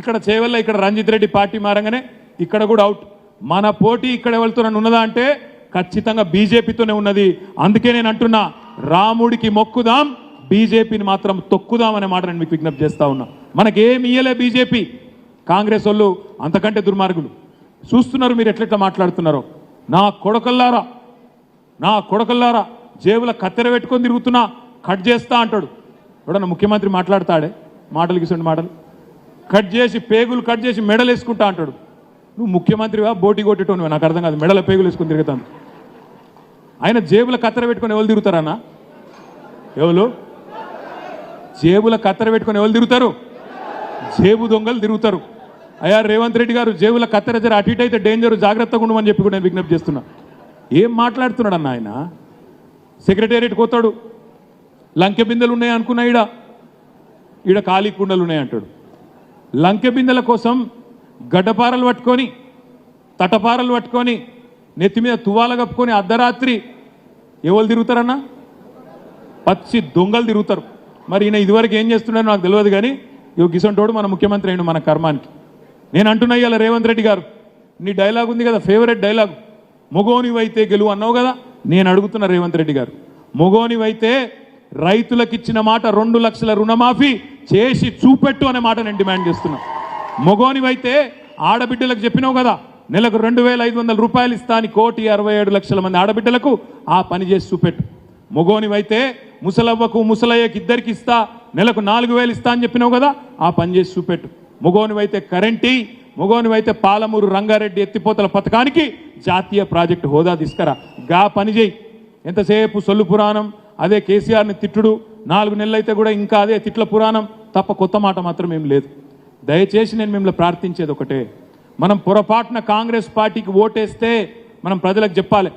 ఇక్కడ చేవల్ల ఇక్కడ రంజిత్ రెడ్డి పార్టీ మారంగానే ఇక్కడ కూడా అవుట్ మన పోటీ ఇక్కడ ఎవరితో ఉన్నదా అంటే ఖచ్చితంగా బీజేపీతోనే ఉన్నది. అందుకే నేను అంటున్నా రాముడికి మొక్కుదాం బీజేపీని మాత్రం తొక్కుదాం అనే మాట నేను మీకు విజ్ఞప్తి చేస్తా ఉన్నా. మనకేమి ఇయ్యలే బీజేపీ? కాంగ్రెస్ వాళ్ళు అంతకంటే దుర్మార్గులు. చూస్తున్నారు మీరు ఎట్లెట్లా మాట్లాడుతున్నారో. నా కొడకల్లారా నా కొడకల్లారా జేబుల కత్తెర పెట్టుకొని తిరుగుతున్నా కట్ చేస్తా అంటాడు. ఎవడన్నా ముఖ్యమంత్రి మాట్లాడతాడే? మాటలు గిసండి మాటలు. కట్ చేసి పేగులు కట్ చేసి మెడలు వేసుకుంటా అంటాడు. నువ్వు ముఖ్యమంత్రివా? బోటి కొట్టేటోనివా? నాకు అర్థం కాదు. మెడల పేగులు వేసుకొని తిరుగుతాను. ఆయన జేబుల కత్తెర పెట్టుకొని ఎవరు తిరుగుతారన్నా? ఎవరు? జేబుల కత్తెర పెట్టుకొని ఎవరు తిరుగుతారు? జేబు దొంగలు తిరుగుతారు. అయ్యా రేవంత్ రెడ్డి గారు జేబుల కత్తెర జర అటు ఇటు అయితే డేంజర్ జాగ్రత్తగా ఉండమని చెప్పి కూడా నేను విజ్ఞప్తి చేస్తున్నా. ఏం మాట్లాడుతున్నాడు అన్న ఆయన? సెక్రటేరియట్ కోతాడు లంకె బిందెలు ఉన్నాయి అనుకున్నా ఈడ. ఈడ ఖాళీ కుండలు ఉన్నాయి అంటాడు. లంకె బిందెల కోసం గడ్డపారలు పట్టుకొని తటపారలు పట్టుకొని నెత్తి మీద తువాల కప్పుకొని అర్ధరాత్రి ఎవరు తిరుగుతారన్నా? పచ్చి దొంగలు తిరుగుతారు. మరి ఈయన ఇదివరకు ఏం చేస్తున్నారో నాకు తెలియదు కానీ ఇగో గిసంటోడు మన ముఖ్యమంత్రి అయిన మన కర్మానికి. నేను అంటున్నా ఇవాళ రేవంత్ రెడ్డి గారు నీ డైలాగ్ ఉంది కదా ఫేవరెట్ డైలాగ్. మొగోనివైతే గెలువు అన్నావు కదా నేను అడుగుతున్నా రేవంత్ రెడ్డి గారు. మొగోనివైతే రైతులకు ఇచ్చిన మాట రెండు లక్షల రుణమాఫీ చేసి చూపెట్టు అనే మాట నేను డిమాండ్ చేస్తున్నా. మొగోనివైతే ఆడబిడ్డలకు చెప్పినావు కదా నెలకు రెండు వేల ఐదు వందల రూపాయలు ఇస్తా అని కోటి అరవై ఏడు లక్షల మంది ఆడబిడ్డలకు ఆ పని చేసి చూపెట్టు. మగోనివైతే ముసలవ్వకు ముసలయ్యకి ఇద్దరికి ఇస్తా నెలకు నాలుగు వేలు ఇస్తా అని చెప్పినావు కదా ఆ పని చేసి చూపెట్టు. మగోనివైతే కరెంటీ మగోనివైతే పాలమూరు రంగారెడ్డి ఎత్తిపోతల పథకానికి జాతీయ ప్రాజెక్టు హోదా తీసుకురా. గా పని చేయి. ఎంతసేపు సొల్లు పురాణం అదే కేసీఆర్ని తిట్టుడు నాలుగు నెలలు అయితే కూడా ఇంకా అదే తిట్ల పురాణం తప్ప కొత్త మాట మాత్రం ఏం లేదు. దయచేసి నేను మిమ్మల్ని ప్రార్థించేది ఒకటే. మనం పొరపాటున కాంగ్రెస్ పార్టీకి ఓటేస్తే మనం ప్రజలకు చెప్పాలి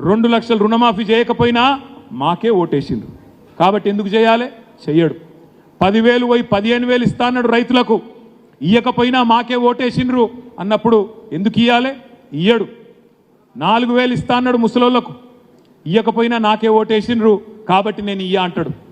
రెండు లక్షలు రుణమాఫీ చేయకపోయినా మాకే ఓటేసిండు కాబట్టి ఎందుకు చేయాలి? చెయ్యడు. పదివేలు పోయి పదిహేను వేలు ఇస్తా అన్నాడు రైతులకు. ఇయ్యకపోయినా మాకే ఓటేసిండ్రు అన్నప్పుడు ఎందుకు ఇయ్యాలి? ఇయ్యడు. నాలుగు వేలు ఇస్తా అన్నాడు ఇయ్యకపోయినా నాకే ఓటేసిండ్రు కాబట్టి నేను ఇయ్య అంటాడు.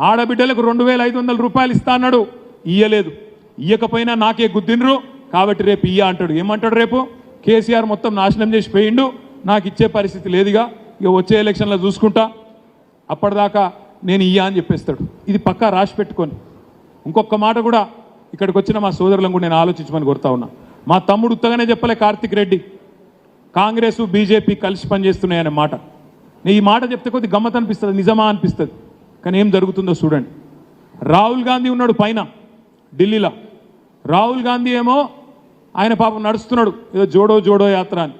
ఆడబిడ్డలకు రెండు వేల ఐదు వందల రూపాయలు ఇస్తా అన్నాడు. ఇయ్యలేదు. ఇయ్యకపోయినా నాకే గుద్దినరు కాబట్టి రేపు ఇయ్య అంటాడు. ఏమంటాడు రేపు? కేసీఆర్ మొత్తం నాశనం చేసి పోయిండు. నాకు ఇచ్చే పరిస్థితి లేదుగా. ఇక వచ్చే ఎలక్షన్లో చూసుకుంటా. అప్పటిదాకా నేను ఇయ్య అని చెప్పేస్తాడు. ఇది పక్కా రాసి పెట్టుకొని. ఇంకొక మాట కూడా ఇక్కడికి వచ్చిన మా సోదరులను కూడా నేను ఆలోచించమని కోరుతా ఉన్నా. మా తమ్ముడు ఉత్తగానే చెప్పలే కార్తిక్ రెడ్డి. కాంగ్రెస్ బీజేపీ కలిసి పనిచేస్తున్నాయనే మాట. నేను ఈ మాట చెప్తే కొద్ది గమ్మత్ అనిపిస్తుంది. నిజమా అనిపిస్తుంది. కానీ ఏం జరుగుతుందో చూడండి. రాహుల్ గాంధీ ఉన్నాడు పైన ఢిల్లీలో. రాహుల్ గాంధీ ఏమో ఆయన పాపం నడుస్తున్నాడు. ఏదో జోడో జోడో యాత్ర అని.